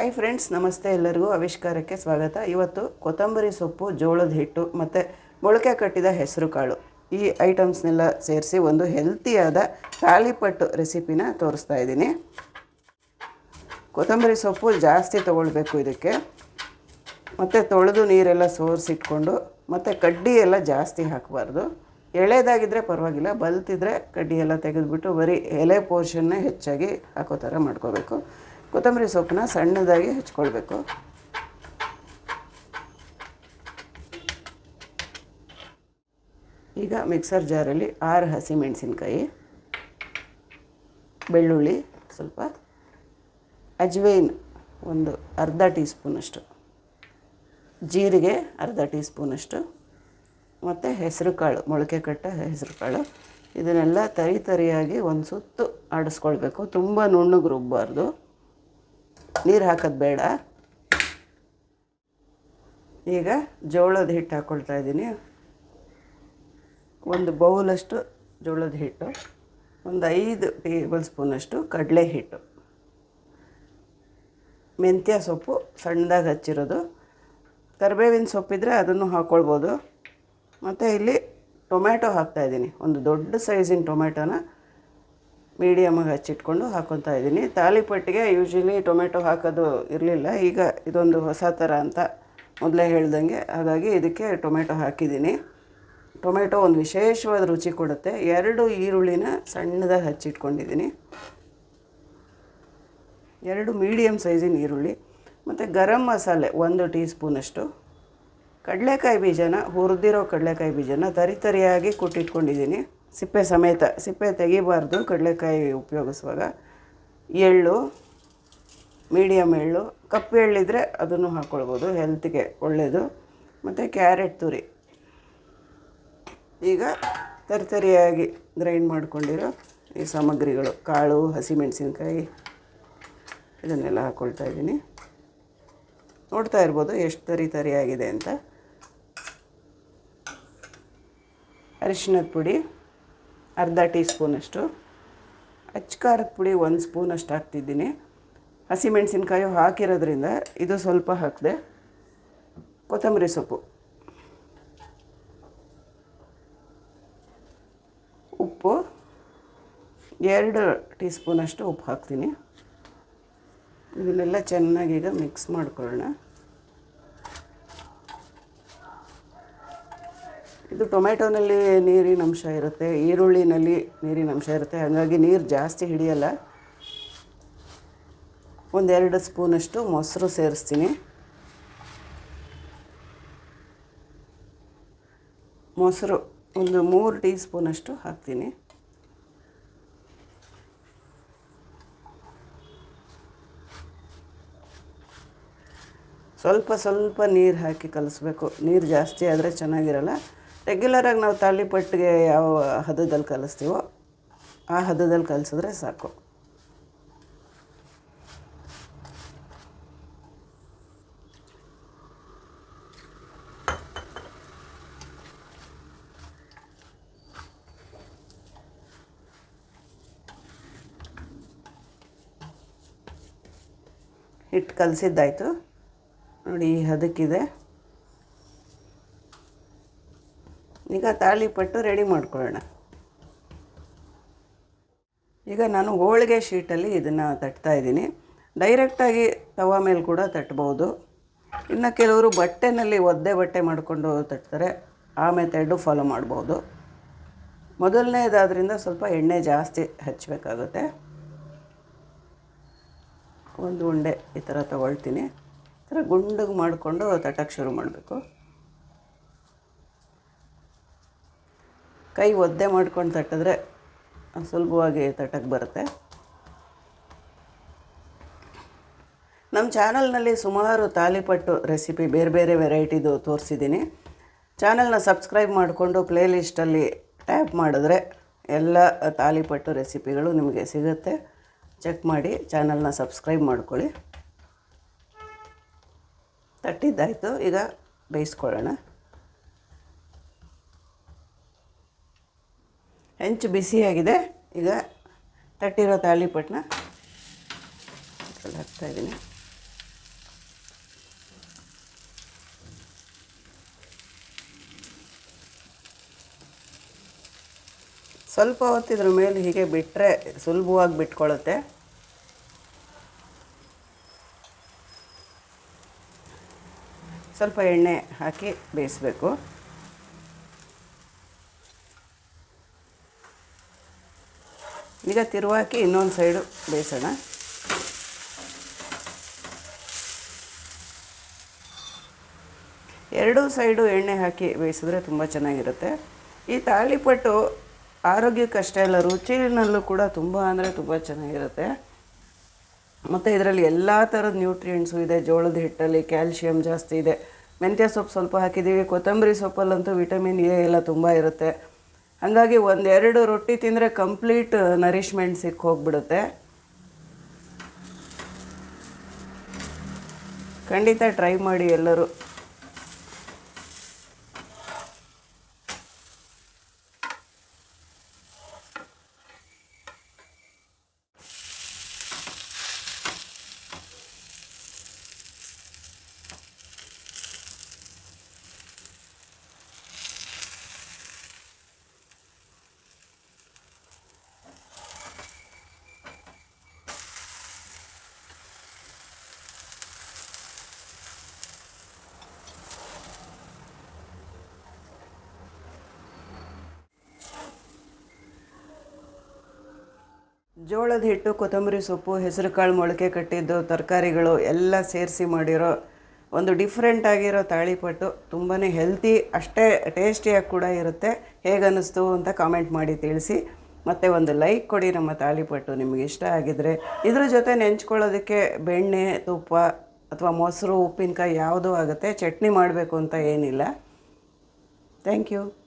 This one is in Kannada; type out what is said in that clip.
ಹಾಯ್ ಫ್ರೆಂಡ್ಸ್ ನಮಸ್ತೆ ಎಲ್ಲರಿಗೂ ಆವಿಷ್ಕಾರಕ್ಕೆ ಸ್ವಾಗತ. ಇವತ್ತು ಕೊತ್ತಂಬರಿ ಸೊಪ್ಪು, ಜೋಳದ ಹಿಟ್ಟು ಮತ್ತು ಮೊಳಕೆ ಕಟ್ಟಿದ ಹೆಸರು ಕಾಳು. ಈ ಐಟಮ್ಸ್ನೆಲ್ಲ ಸೇರಿಸಿ ಒಂದು ಹೆಲ್ತಿಯಾದ ತಾಳಿಪಟ್ಟು ರೆಸಿಪಿನ ತೋರಿಸ್ತಾ ಇದ್ದೀನಿ. ಕೊತ್ತಂಬರಿ ಸೊಪ್ಪು ಜಾಸ್ತಿ ತೊಗೊಳ್ಬೇಕು ಇದಕ್ಕೆ. ಮತ್ತು ತೊಳೆದು ನೀರೆಲ್ಲ ಸೋರಿಸಿಟ್ಕೊಂಡು ಮತ್ತು ಕಡ್ಡಿ ಎಲ್ಲ ಜಾಸ್ತಿ ಹಾಕಬಾರ್ದು. ಎಳೆದಾಗಿದ್ದರೆ ಪರವಾಗಿಲ್ಲ, ಬಲ್ತಿದ್ರೆ ಕಡ್ಡಿ ಎಲ್ಲ ತೆಗೆದುಬಿಟ್ಟು ಬರೀ ಎಲೆ ಪೋರ್ಷನ್ನೇ ಹೆಚ್ಚಾಗಿ ಹಾಕೋ ಥರ ಮಾಡ್ಕೋಬೇಕು. ಕೊತ್ತಂಬರಿ ಸೊಪ್ಪನ್ನ ಸಣ್ಣದಾಗಿ ಹೆಚ್ಕೊಳ್ಬೇಕು. ಈಗ ಮಿಕ್ಸರ್ ಜಾರಲ್ಲಿ ಆರು ಹಸಿಮೆಣಸಿನ್ಕಾಯಿ, ಬೆಳ್ಳುಳ್ಳಿ ಸ್ವಲ್ಪ, ಅಜ್ವೈನ್ ಒಂದು ಅರ್ಧ ಟೀ ಸ್ಪೂನಷ್ಟು ಜೀರಿಗೆ ಅರ್ಧ ಟೀ ಸ್ಪೂನಷ್ಟು ಮತ್ತು ಹೆಸರು ಕಾಳು, ಮೊಳಕೆ ಕಟ್ಟ ಹೆಸರು ಕಾಳು. ಇದನ್ನೆಲ್ಲ ತರಿ ತರಿಯಾಗಿ ಒಂದು ಸುತ್ತು ಆಡಿಸ್ಕೊಳ್ಬೇಕು. ತುಂಬ ನುಣ್ಣಗೆ ರುಬ್ಬಾರ್ದು. ನೀರು ಹಾಕೋದು ಬೇಡ. ಈಗ ಜೋಳದ ಹಿಟ್ಟು ಹಾಕ್ಕೊಳ್ತಾ ಇದ್ದೀನಿ. ಒಂದು ಬೌಲಷ್ಟು ಜೋಳದ ಹಿಟ್ಟು. ಒಂದು ಐದು ಟೇಬಲ್ ಸ್ಪೂನಷ್ಟು ಕಡಲೆ ಹಿಟ್ಟು. ಮೆಂತ್ಯ ಸೊಪ್ಪು ಸಣ್ಣದಾಗಿ ಹಚ್ಚಿರೋದು. ಕರಿಬೇವಿನ ಸೊಪ್ಪಿದ್ರೆ ಅದನ್ನು ಹಾಕ್ಕೊಳ್ಬೋದು ಮತ್ತು ಇಲ್ಲಿ ಟೊಮ್ಯಾಟೊ ಹಾಕ್ತಾಯಿದ್ದೀನಿ ಒಂದು ದೊಡ್ಡ ಸೈಜಿನ ಟೊಮ್ಯಾಟೊನ ಮೀಡಿಯಮಾಗಿ ಹಚ್ಚಿಟ್ಕೊಂಡು ಹಾಕ್ಕೊತಾ ಇದ್ದೀನಿ. ತಾಲಿಪಟ್ಟಿಗೆ ಯೂಶ್ವಲಿ ಟೊಮೆಟೊ ಹಾಕೋದು ಇರಲಿಲ್ಲ. ಈಗ ಇದೊಂದು ಹೊಸ ಥರ ಅಂತ ಮೊದಲೇ ಹೇಳ್ದಂಗೆ. ಹಾಗಾಗಿ ಇದಕ್ಕೆ ಟೊಮೆಟೊ ಹಾಕಿದ್ದೀನಿ. ಟೊಮೆಟೊ ಒಂದು ವಿಶೇಷವಾದ ರುಚಿ ಕೊಡುತ್ತೆ. ಎರಡು ಈರುಳ್ಳಿನ ಸಣ್ಣದಾಗಿ ಹಚ್ಚಿಟ್ಕೊಂಡಿದ್ದೀನಿ. ಎರಡು ಮೀಡಿಯಮ್ ಸೈಜಿನ ಈರುಳ್ಳಿ. ಮತ್ತು ಗರಂ ಮಸಾಲೆ ಒಂದು ಟೀ ಸ್ಪೂನಷ್ಟು ಕಡಲೆಕಾಯಿ ಬೀಜನ ಹುರಿದಿರೋ ಕಡಲೆಕಾಯಿ ಬೀಜನ ತರಿ ತರಿಯಾಗಿ ಕುಟ್ಟಿಟ್ಕೊಂಡಿದ್ದೀನಿ. ಸಿಪ್ಪೆ ಸಮೇತ, ಸಿಪ್ಪೆ ತೆಗಿಬಾರ್ದು, ಕಡಲೆಕಾಯಿ ಉಪಯೋಗಿಸುವಾಗ. ಎಳ್ಳು ಮೀಡಿಯಮ್ ಎಳ್ಳು, ಕಪ್ಪು ಎಳ್ಳಿದ್ರೆ ಅದನ್ನು ಹಾಕ್ಕೊಳ್ಬೋದು ಹೆಲ್ತ್ಗೆ ಒಳ್ಳೆಯದು ಮತ್ತು ಕ್ಯಾರೆಟ್ ತುರಿ. ಈಗ ತರಿತರಿಯಾಗಿ ಗ್ರೈಂಡ್ ಮಾಡಿಕೊಂಡಿರೋ ಈ ಸಾಮಗ್ರಿಗಳು, ಕಾಳು, ಹಸಿಮೆಣಸಿನ್ಕಾಯಿ, ಇದನ್ನೆಲ್ಲ ಹಾಕ್ಕೊಳ್ತಾ ಇದ್ದೀನಿ. ನೋಡ್ತಾ ಇರ್ಬೋದು ಎಷ್ಟು ತರಿ ತರಿಯಾಗಿದೆ ಅಂತ. ಅರಿಶಿನದ ಪುಡಿ. ಅರ್ಧ ಟೀ ಸ್ಪೂನಷ್ಟು ಅಚ್ಕಾರದ ಪುಡಿ ಒಂದು ಸ್ಪೂನಷ್ಟು ಹಾಕ್ತಿದ್ದೀನಿ. ಹಸಿಮೆಣಸಿನ್ಕಾಯಿ ಹಾಕಿರೋದ್ರಿಂದ ಇದು ಸ್ವಲ್ಪ ಹಾಕಿದೆ. ಕೊತ್ತಂಬರಿ ಸೊಪ್ಪು. ಉಪ್ಪು ಎರಡು ಟೀ ಸ್ಪೂನಷ್ಟು ಉಪ್ಪು ಹಾಕ್ತೀನಿ. ಇದನ್ನೆಲ್ಲ ಚೆನ್ನಾಗಿ ಈಗ ಮಿಕ್ಸ್ ಮಾಡ್ಕೊಳ್ಳೋಣ. ಇದು ಟೊಮೆಟೊನಲ್ಲಿ ನೀರಿನ ಅಂಶ ಇರುತ್ತೆ, ಈರುಳ್ಳಿನಲ್ಲಿ ನೀರಿನ ಅಂಶ ಇರುತ್ತೆ, ಹಾಗಾಗಿ ನೀರು ಜಾಸ್ತಿ ಹಿಡಿಯಲ್ಲ. ಒಂದೆರಡು ಸ್ಪೂನಷ್ಟು ಮೊಸರು ಸೇರಿಸ್ತೀನಿ. ಮೊಸರು ಒಂದು ಮೂರು ಟೀ ಸ್ಪೂನಷ್ಟು ಹಾಕ್ತೀನಿ. ಸ್ವಲ್ಪ ಸ್ವಲ್ಪ ನೀರು ಹಾಕಿ ಕಲಿಸ್ಬೇಕು. ನೀರು ಜಾಸ್ತಿ ಆದರೆ ಚೆನ್ನಾಗಿರಲ್ಲ. ರೆಗ್ಯುಲರಾಗಿ ನಾವು ತಾಳಿಪಟ್ಟಿಗೆ ಯಾವ ಹದದಲ್ಲಿ ಕಲಿಸ್ತೀವೋ ಆ ಹದದಲ್ಲಿ ಕಲಿಸಿದ್ರೆ ಸಾಕು. ಹಿಟ್ಟು ಕಲಸಿದ್ದಾಯಿತು. ನೋಡಿ ಹದಕ್ಕಿದೆ. ಈಗ ತಾಳಿಪಟ್ಟು ರೆಡಿ ಮಾಡ್ಕೊಳ್ಳೋಣ. ಈಗ ನಾನು ಹೋಳಿಗೆ ಶೀಟಲ್ಲಿ ಇದನ್ನು ತಟ್ತಾ ಇದ್ದೀನಿ. ಡೈರೆಕ್ಟಾಗಿ ತವ ಮೇಲೆ ಕೂಡ ತಟ್ಬೋದು. ಇನ್ನು ಕೆಲವರು ಬಟ್ಟೆನಲ್ಲಿ ಒದ್ದೆ ಬಟ್ಟೆ ಮಾಡಿಕೊಂಡು ತಟ್ತಾರೆ. ಆ ಮೆಥಡು ಫಾಲೋ ಮಾಡ್ಬೋದು. ಮೊದಲನೇದಾದ್ರಿಂದ ಸ್ವಲ್ಪ ಎಣ್ಣೆ ಜಾಸ್ತಿ ಹಚ್ಚಬೇಕಾಗುತ್ತೆ ಒಂದು ಉಂಡೆ ಈ ಥರ ತಗೊಳ್ತೀನಿ. ಈ ಥರ ಗುಂಡಗೆ ಮಾಡಿಕೊಂಡು ತಟ್ಟಕ್ಕೆ ಶುರು ಮಾಡಬೇಕು. ಕೈ ಒದ್ದೆ ಮಾಡ್ಕೊಂಡು ತಟ್ಟಿದ್ರೆ ಸುಲಭವಾಗಿ ತಟ್ಟಕ್ಕೆ ಬರುತ್ತೆ. ನಮ್ಮ ಚಾನಲ್ನಲ್ಲಿ ಸುಮಾರು ತಾಲಿಪಟ್ಟು ರೆಸಿಪಿ ಬೇರೆ ಬೇರೆ ವೆರೈಟಿದು ತೋರಿಸಿದ್ದೀನಿ. ಚಾನಲ್ನ ಸಬ್ಸ್ಕ್ರೈಬ್ ಮಾಡಿಕೊಂಡು ಪ್ಲೇಲಿಸ್ಟಲ್ಲಿ ಟ್ಯಾಪ್ ಮಾಡಿದ್ರೆ ಎಲ್ಲ ತಾಲಿಪಟ್ಟು ರೆಸಿಪಿಗಳು ನಿಮಗೆ ಸಿಗುತ್ತೆ. ಚೆಕ್ ಮಾಡಿ, ಚಾನಲ್ನ ಸಬ್ಸ್ಕ್ರೈಬ್ ಮಾಡ್ಕೊಳ್ಳಿ. ತಟ್ಟಿದ್ದಾಯಿತು, ಈಗ ಬೇಯಿಸ್ಕೊಳ್ಳೋಣ. ಹೆಂಚು ಬಿಸಿಯಾಗಿದೆ ಈಗ ತಟ್ಟಿರೋ ತಾಳಿಪಟ್ಟನ್ನ ಹಾಕ್ತಾಯಿದ್ದೀನಿ ಸ್ವಲ್ಪ ಹೊತ್ತಿದ್ರ ಮೇಲೆ ಹೀಗೆ ಬಿಟ್ಟರೆ ಸುಲಭವಾಗಿ ಬಿಟ್ಕೊಳ್ಳುತ್ತೆ ಸ್ವಲ್ಪ ಎಣ್ಣೆ ಹಾಕಿ ಬೇಯಿಸಬೇಕು. ಈಗ ತಿರುವಾಕಿ ಇನ್ನೊಂದು ಸೈಡು ಬೇಯಿಸೋಣ. ಎರಡೂ ಸೈಡು ಎಣ್ಣೆ ಹಾಕಿ ಬೇಯಿಸಿದ್ರೆ ತುಂಬ ಚೆನ್ನಾಗಿರುತ್ತೆ. ಈ ತಾಳಿಪಟ್ಟು ಆರೋಗ್ಯಕ್ಕಷ್ಟೇ ಅಲ್ಲ, ರುಚಿನಲ್ಲೂ ಕೂಡ ತುಂಬ ಅಂದರೆ ತುಂಬ ಚೆನ್ನಾಗಿರುತ್ತೆ. ಮತ್ತು ಇದರಲ್ಲಿ ಎಲ್ಲ ಥರದ ನ್ಯೂಟ್ರಿಯೆಂಟ್ಸು ಇದೆ, ಜೋಳದ ಹಿಟ್ಟಲ್ಲಿ ಕ್ಯಾಲ್ಸಿಯಂ ಜಾಸ್ತಿ ಇದೆ. ಮೆಂತ್ಯ ಸೊಪ್ಪು ಸ್ವಲ್ಪ ಹಾಕಿದ್ದೀವಿ, ಕೊತ್ತಂಬರಿ ಸೊಪ್ಪಲ್ಲಂತೂ ವಿಟಮಿನ್ ಎ ಎಲ್ಲ ತುಂಬ ಇರುತ್ತೆ. ಹಾಗಾಗಿ ಒಂದೆರಡು ರೊಟ್ಟಿ ತಿಂದರೆ ಕಂಪ್ಲೀಟ್ ನರಿಷ್ಮೆಂಟ್ ಸಿಕ್ಕ ಹೋಗ್ಬಿಡುತ್ತೆ. ಖಂಡಿತ ಟ್ರೈ ಮಾಡಿ ಎಲ್ಲರೂ. ಜೋಳದ ಹಿಟ್ಟು, ಕೊತ್ತಂಬರಿ ಸೊಪ್ಪು, ಹೆಸರುಕಾಳು ಮೊಳಕೆ ಕಟ್ಟಿದ್ದು, ತರಕಾರಿಗಳು ಎಲ್ಲ ಸೇರಿಸಿ ಮಾಡಿರೋ ಒಂದು ಡಿಫ್ರೆಂಟ್ ಆಗಿರೋ ತಾಳಿಪಟ್ಟು ತುಂಬಾ ಹೆಲ್ತಿ ಅಷ್ಟೇ ಟೇಸ್ಟಿಯಾಗಿ ಕೂಡ ಇರುತ್ತೆ. ಹೇಗನ್ನಿಸ್ತು ಅಂತ ಕಾಮೆಂಟ್ ಮಾಡಿ ತಿಳಿಸಿ. ಮತ್ತು ಒಂದು ಲೈಕ್ ಕೊಡಿ ನಮ್ಮ ತಾಳಿಪಟ್ಟು ನಿಮಗೆ ಇಷ್ಟ ಆಗಿದ್ರೆ. ಇದ್ರ ಜೊತೆ ನೆಂಚ್ಕೊಳ್ಳೋದಕ್ಕೆ ಬೆಣ್ಣೆ, ತುಪ್ಪ ಅಥವಾ ಮೊಸರು, ಉಪ್ಪಿನಕಾಯಿ ಯಾವುದೂ ಆಗುತ್ತೆ. ಚಟ್ನಿ ಮಾಡಬೇಕು ಅಂತ ಏನಿಲ್ಲ. Thank you